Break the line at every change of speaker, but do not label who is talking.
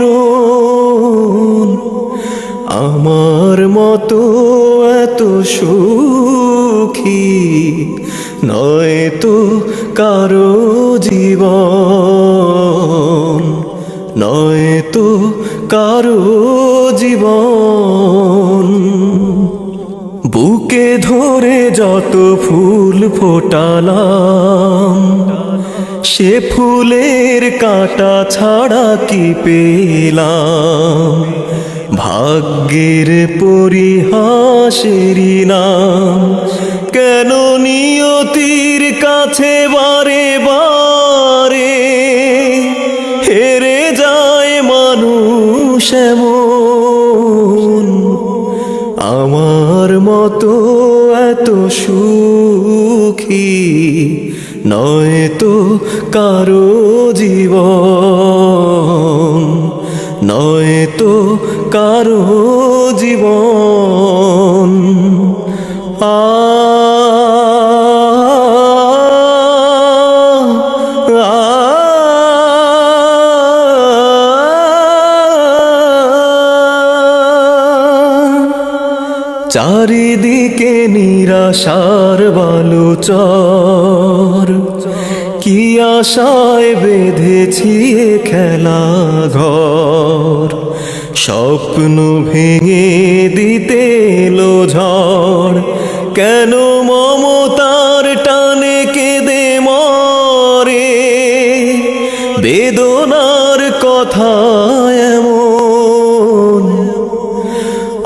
মরণ। আমার মতো এত সুখী নয় তো কারও জীবন। নয় তো কারও জীবন। বুকে ধরে যত ফুল ফোটালাম সে ফুলের কাটা ছাড়া কি পেলাম? ভাগ্যের পরিহাসেরই নাম। কেন নিয়তির কাছে বারে বারে হেরে যায় মানুষ এমন? আমার মতো এত সুখী নয় তো কারও জীবন নয় তো কারও জীবন। চারিদিকে নিরাশার বালুচর। কি আশায় বেঁধেছি খেলা ঘর স্বপ্ন ভেঙে দিতে এলো ঝড়। কেন মমতার টানে কেঁদে মরে? বেদনার কথা